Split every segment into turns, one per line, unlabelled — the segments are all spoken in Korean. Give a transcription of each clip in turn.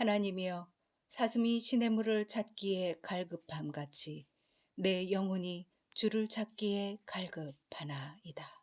하나님이여 사슴이 시냇물을 찾기에 갈급함 같이 내 영혼이 주를 찾기에 갈급하나이다.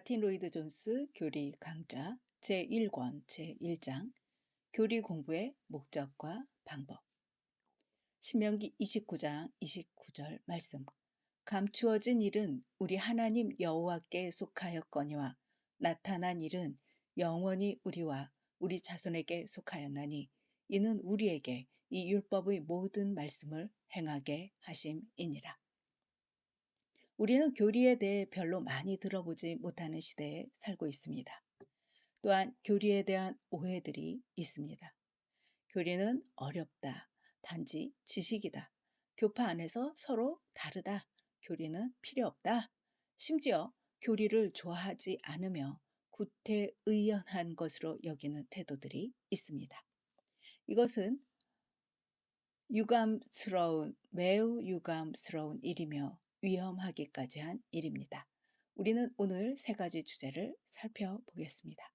마틴 로이드 존스 교리 강좌 제1권 제1장 교리 공부의 목적과 방법 신명기 29장 29절 말씀 감추어진 일은 우리 하나님 여호와께 속하였거니와 나타난 일은 영원히 우리와 우리 자손에게 속하였나니 이는 우리에게 이 율법의 모든 말씀을 행하게 하심이니라. 우리는 교리에 대해 별로 많이 들어보지 못하는 시대에 살고 있습니다. 또한 교리에 대한 오해들이 있습니다. 교리는 어렵다. 단지 지식이다. 교파 안에서 서로 다르다. 교리는 필요 없다. 심지어 교리를 좋아하지 않으며 구태의연한 것으로 여기는 태도들이 있습니다. 이것은 유감스러운, 매우 유감스러운 일이며 위험하기까지 한 일입니다. 우리는 오늘 세 가지 주제를 살펴보겠습니다.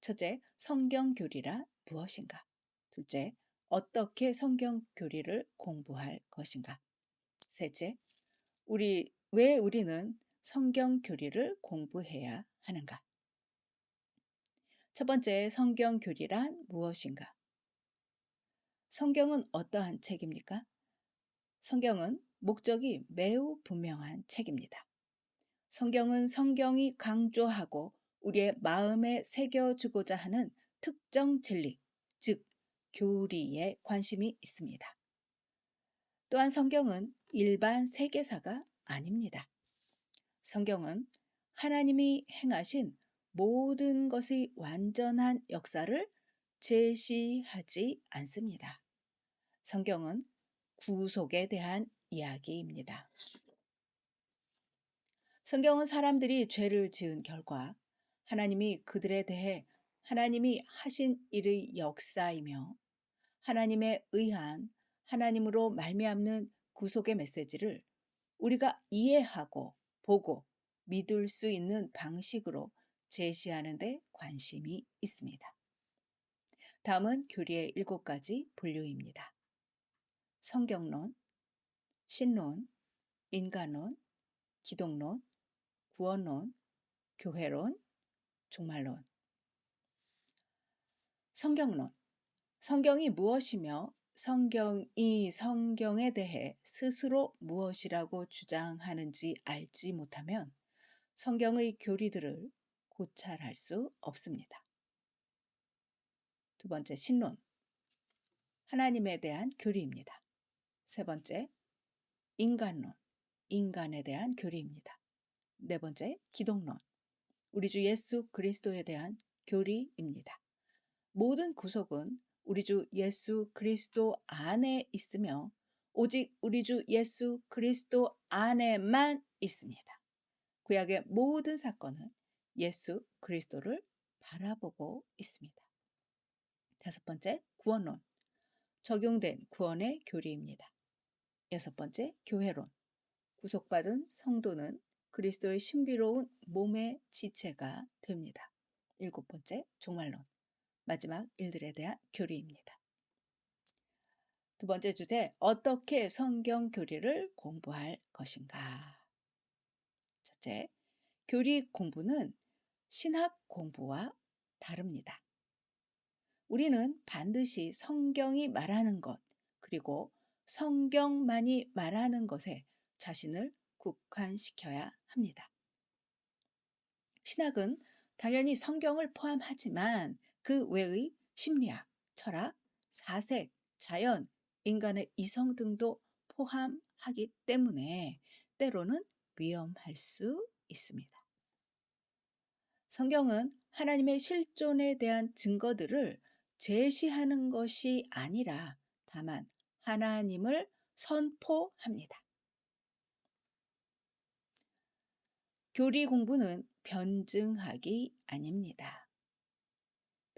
첫째, 성경 교리라 무엇인가? 둘째, 어떻게 성경 교리를 공부할 것인가? 셋째, 우리 왜 우리는 성경 교리를 공부해야 하는가? 첫 번째, 성경 교리란 무엇인가? 성경은 어떠한 책입니까? 성경은 목적이 매우 분명한 책입니다. 성경은 성경이 강조하고 우리의 마음에 새겨주고자 하는 특정 진리, 즉, 교리에 관심이 있습니다. 또한 성경은 일반 세계사가 아닙니다. 성경은 하나님이 행하신 모든 것의 완전한 역사를 제시하지 않습니다. 성경은 구속에 대한 이야기입니다. 성경은 사람들이 죄를 지은 결과 하나님이 그들에 대해 하나님이 하신 일의 역사이며 하나님에 의한 하나님으로 말미암는 구속의 메시지를 우리가 이해하고 보고 믿을 수 있는 방식으로 제시하는 데 관심이 있습니다. 다음은 교리의 일곱 가지 분류입니다. 성경론, 신론, 인간론, 기독론, 구원론, 교회론, 종말론. 성경론. 성경이 무엇이며 성경이 성경에 대해 스스로 무엇이라고 주장하는지 알지 못하면 성경의 교리들을 고찰할 수 없습니다. 두 번째 신론. 하나님에 대한 교리입니다. 세 번째 인간론. 인간에 대한 교리입니다. 네 번째 기독론. 우리 주 예수 그리스도에 대한 교리입니다. 모든 구속은 우리 주 예수 그리스도 안에 있으며 오직 우리 주 예수 그리스도 안에만 있습니다. 구약의 모든 사건은 예수 그리스도를 바라보고 있습니다. 다섯 번째, 구원론. 적용된 구원의 교리입니다. 여섯 번째, 교회론. 구속받은 성도는 그리스도의 신비로운 몸의 지체가 됩니다. 일곱 번째, 종말론. 마지막 일들에 대한 교리입니다. 두 번째 주제, 어떻게 성경 교리를 공부할 것인가? 첫째, 교리 공부는 신학 공부와 다릅니다. 우리는 반드시 성경이 말하는 것, 그리고 성경만이 말하는 것에 자신을 국한시켜야 합니다. 신학은 당연히 성경을 포함하지만 그 외의 심리학, 철학, 사색, 자연, 인간의 이성 등도 포함하기 때문에 때로는 위험할 수 있습니다. 성경은 하나님의 실존에 대한 증거들을 제시하는 것이 아니라 다만 하나님을 선포합니다. 교리 공부는 변증하기 아닙니다.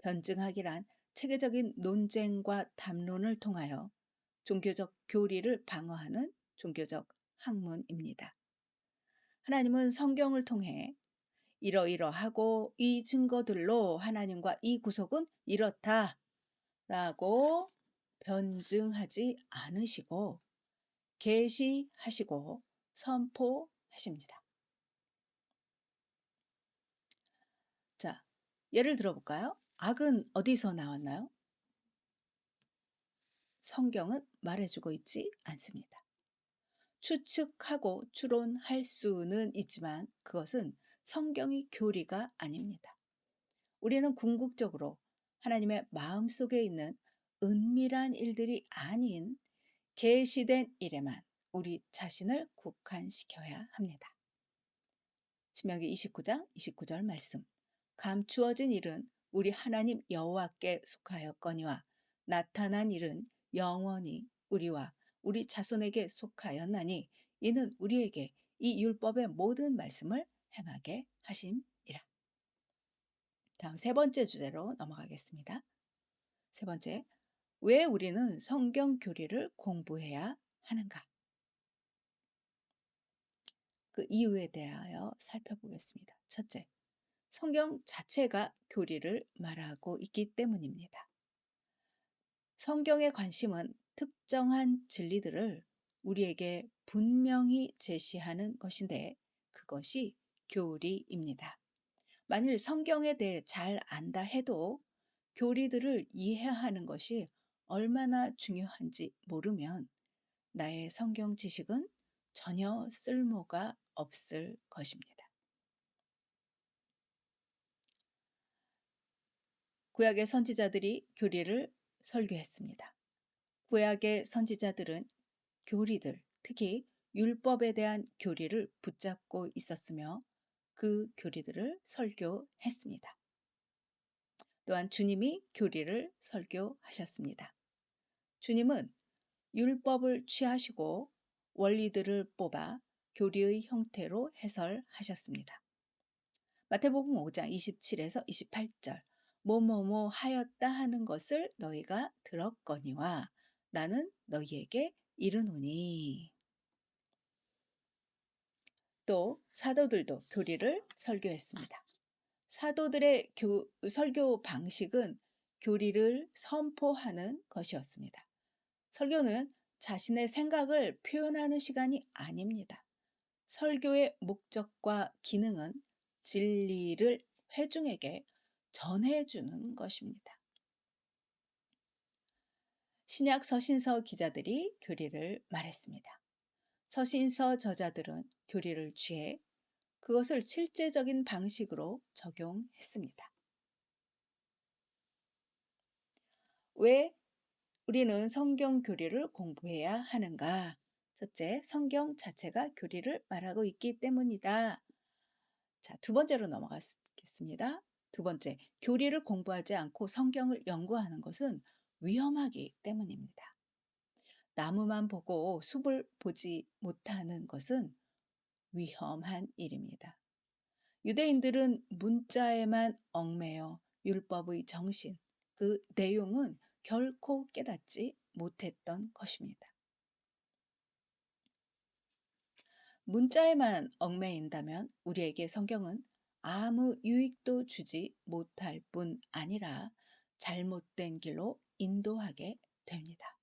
변증하기란 체계적인 논쟁과 담론을 통하여 종교적 교리를 방어하는 종교적 학문입니다. 하나님은 성경을 통해 이러이러하고 이 증거들로 하나님과 이 구속은 이렇다 라고 변증하지 않으시고 계시하시고 선포하십니다. 자, 예를 들어 볼까요? 악은 어디서 나왔나요? 성경은 말해주고 있지 않습니다. 추측하고 추론할 수는 있지만 그것은 성경의 교리가 아닙니다. 우리는 궁극적으로 하나님의 마음 속에 있는 은밀한 일들이 아닌 계시된 일에만 우리 자신을 국한시켜야 합니다. 신명기 29장 29절 말씀. 감추어진 일은 우리 하나님 여호와께 속하였거니와 나타난 일은 영원히 우리와 우리 자손에게 속하였나니 이는 우리에게 이 율법의 모든 말씀을 행하게 하심이라. 다음 세 번째 주제로 넘어가겠습니다. 세 번째, 왜 우리는 성경 교리를 공부해야 하는가? 그 이유에 대하여 살펴보겠습니다. 첫째, 성경 자체가 교리를 말하고 있기 때문입니다. 성경의 관심은 특정한 진리들을 우리에게 분명히 제시하는 것인데 그것이 교리입니다. 만일 성경에 대해 잘 안다 해도 교리들을 이해하는 것이 얼마나 중요한지 모르면 나의 성경 지식은 전혀 쓸모가 없을 것입니다. 구약의 선지자들이 교리를 설교했습니다. 구약의 선지자들은 교리들, 특히 율법에 대한 교리를 붙잡고 있었으며 그 교리들을 설교했습니다. 또한 주님이 교리를 설교하셨습니다. 주님은 율법을 취하시고 원리들을 뽑아 교리의 형태로 해설하셨습니다. 마태복음 5장 27에서 28절 뭐뭐뭐 하였다 하는 것을 너희가 들었거니와 나는 너희에게 이르노니 또 사도들도 교리를 설교했습니다. 사도들의 교, 설교 방식은 교리를 선포하는 것이었습니다. 설교는 자신의 생각을 표현하는 시간이 아닙니다. 설교의 목적과 기능은 진리를 회중에게 전해주는 것입니다. 신약 서신서 기자들이 교리를 말했습니다. 서신서 저자들은 교리를 취해 그것을 실제적인 방식으로 적용했습니다. 왜 우리는 성경 교리를 공부해야 하는가? 첫째, 성경 자체가 교리를 말하고 있기 때문이다. 자, 두 번째로 넘어가겠습니다. 두 번째, 교리를 공부하지 않고 성경을 연구하는 것은 위험하기 때문입니다. 나무만 보고 숲을 보지 못하는 것은 위험한 일입니다. 유대인들은 문자에만 얽매여 율법의 정신, 그 내용은 결코 깨닫지 못했던 것입니다. 문자에만 얽매인다면 우리에게 성경은 아무 유익도 주지 못할 뿐 아니라 잘못된 길로 인도하게 됩니다.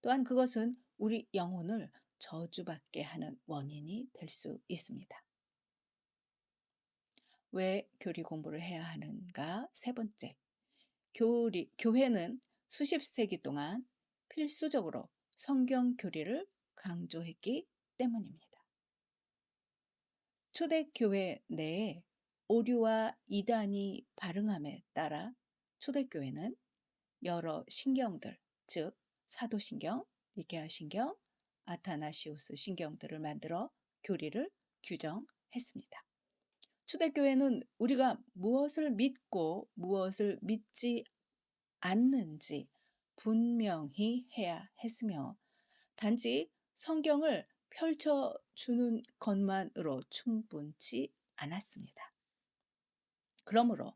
또한 그것은 우리 영혼을 저주받게 하는 원인이 될 수 있습니다. 왜 교리 공부를 해야 하는가? 세 번째, 교리, 교회는 수십 세기 동안 필수적으로 성경 교리를 강조했기 때문입니다. 초대교회 내에 오류와 이단이 발응함에 따라 초대교회는 여러 신경들, 즉 사도신경, 니케아 신경, 아타나시우스 신경들을 만들어 교리를 규정했습니다. 초대교회는 우리가 무엇을 믿고 무엇을 믿지 않는지 분명히 해야 했으며 단지 성경을 펼쳐주는 것만으로 충분치 않았습니다. 그러므로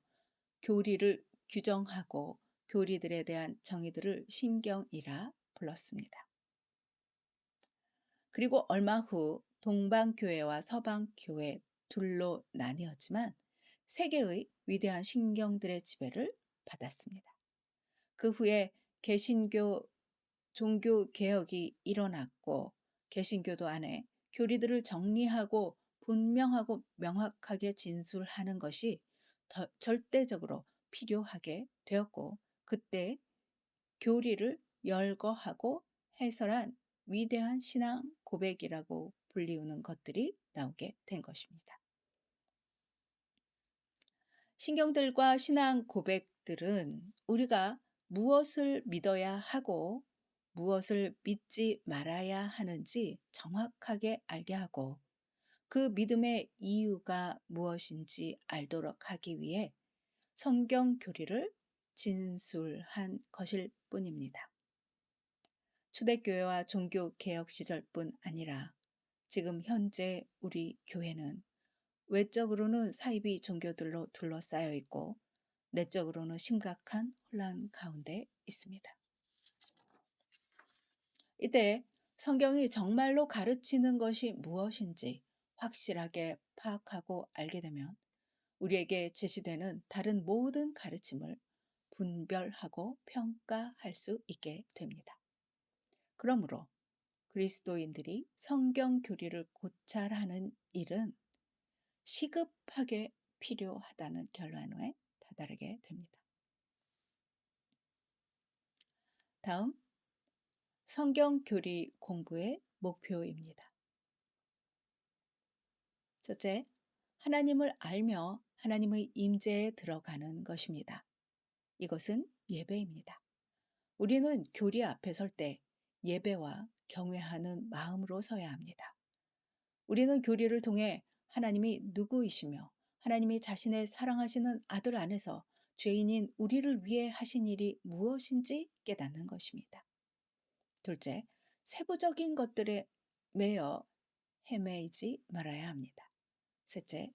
교리를 규정하고 교리들에 대한 정의들을 신경이라 불렀습니다. 그리고 얼마 후 동방교회와 서방교회 둘로 나뉘었지만 세계의 위대한 신경들의 지배를 받았습니다. 그 후에 개신교 종교 개혁이 일어났고 개신교도 안에 교리들을 정리하고 분명하고 명확하게 진술하는 것이 절대적으로 필요하게 되었고 그때 교리를 열거하고 해설한 위대한 신앙 고백이라고 불리우는 것들이 나오게 된 것입니다. 신경들과 신앙 고백들은 우리가 무엇을 믿어야 하고 무엇을 믿지 말아야 하는지 정확하게 알게 하고 그 믿음의 이유가 무엇인지 알도록 하기 위해 성경 교리를 진술한 것일 뿐입니다. 초대교회와 종교 개혁 시절뿐 아니라 지금 현재 우리 교회는 외적으로는 사이비 종교들로 둘러싸여 있고 내적으로는 심각한 혼란 가운데 있습니다. 이때 성경이 정말로 가르치는 것이 무엇인지 확실하게 파악하고 알게 되면 우리에게 제시되는 다른 모든 가르침을 분별하고 평가할 수 있게 됩니다. 그러므로 그리스도인들이 성경 교리를 고찰하는 일은 시급하게 필요하다는 결론에 다다르게 됩니다. 다음 성경 교리 공부의 목표입니다. 첫째, 하나님을 알며 하나님의 임재에 들어가는 것입니다. 이것은 예배입니다. 우리는 교리 앞에 설 때 예배와 경외하는 마음으로 서야 합니다. 우리는 교리를 통해 하나님이 누구이시며 하나님이 자신의 사랑하시는 아들 안에서 죄인인 우리를 위해 하신 일이 무엇인지 깨닫는 것입니다. 둘째, 세부적인 것들에 매여 헤매이지 말아야 합니다. 셋째,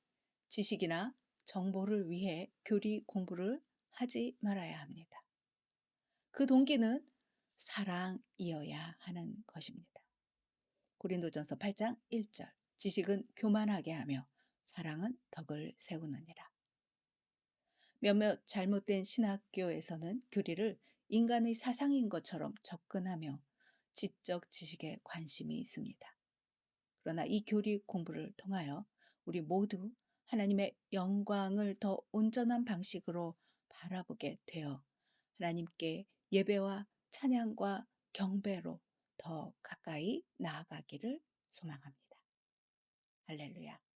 지식이나 정보를 위해 교리 공부를 하지 말아야 합니다. 그 동기는 사랑이어야 하는 것입니다. 고린도전서 8장 1절 지식은 교만하게 하며 사랑은 덕을 세우느니라. 몇몇 잘못된 신학교에서는 교리를 인간의 사상인 것처럼 접근하며 지적 지식에 관심이 있습니다. 그러나 이 교리 공부를 통하여 우리 모두 하나님의 영광을 더 온전한 방식으로 바라보게 되어 하나님께 예배와 찬양과 경배로 더 가까이 나아가기를 소망합니다. 할렐루야.